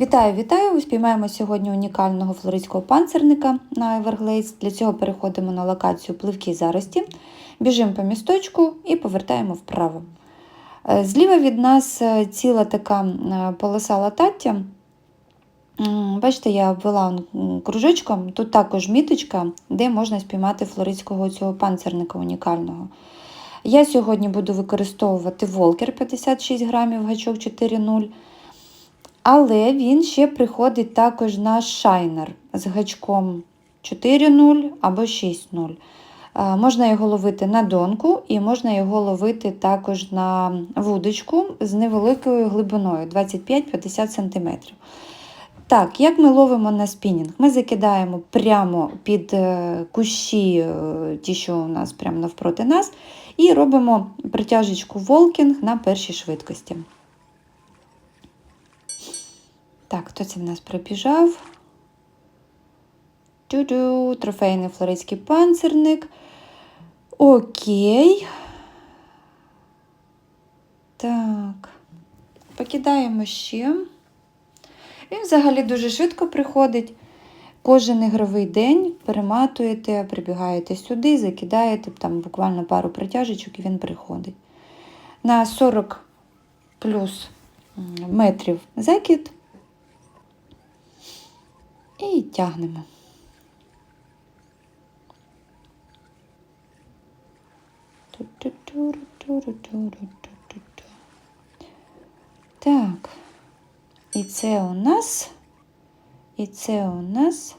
Вітаю, вітаю! Спіймаємо сьогодні унікального флористського панцирника на Everglades. Для цього переходимо на локацію пливкі зарості, біжимо по місточку і повертаємо вправо. Е, Зліва від нас е, ціла така полоса латаття. Бачите, я обвела м, кружечком. Тут також міточка, де можна спіймати флористського цього панцирника унікального. Я сьогодні буду використовувати волкер 56 грамів, гачок 4,0. Але він ще приходить також на шайнер з гачком 4,0 або 6,0. Е, Можна його ловити на донку і можна його ловити також на вудочку з невеликою глибиною 25-50 см. Так, як ми ловимо на спінінг? Ми закидаємо прямо під е, кущі, е, ті, що у нас прямо навпроти нас, і робимо притяжечку волкінг на першій швидкості. Так, хто це в нас прибіжав? Тю-дю, трофейний флоридський панцирник. Окей. Так. Покидаємо ще. Він взагалі дуже швидко приходить. Кожен ігровий день перематуєте, прибігаєте сюди, закидаєте там буквально пару притяжечок і він приходить. На 40 плюс метрів закид. І тягнемо. Ту-ту-ту-ру-ту-ру-ту-ру-ту-ту. Так, і це у нас, і це у нас.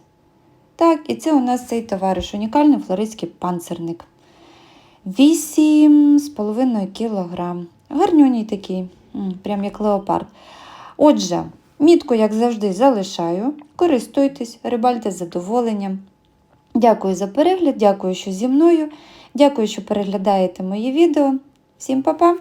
Так, і це у нас цей товариш, унікальний флористський панцирник. 8,5 кг. Гарнюній такий, прям як леопард. Отже, мітку, як завжди, залишаю. Користуйтесь, рибальте задоволенням. Дякую за перегляд, дякую, що зі мною. Дякую, що переглядаєте мої відео. Всім па-па!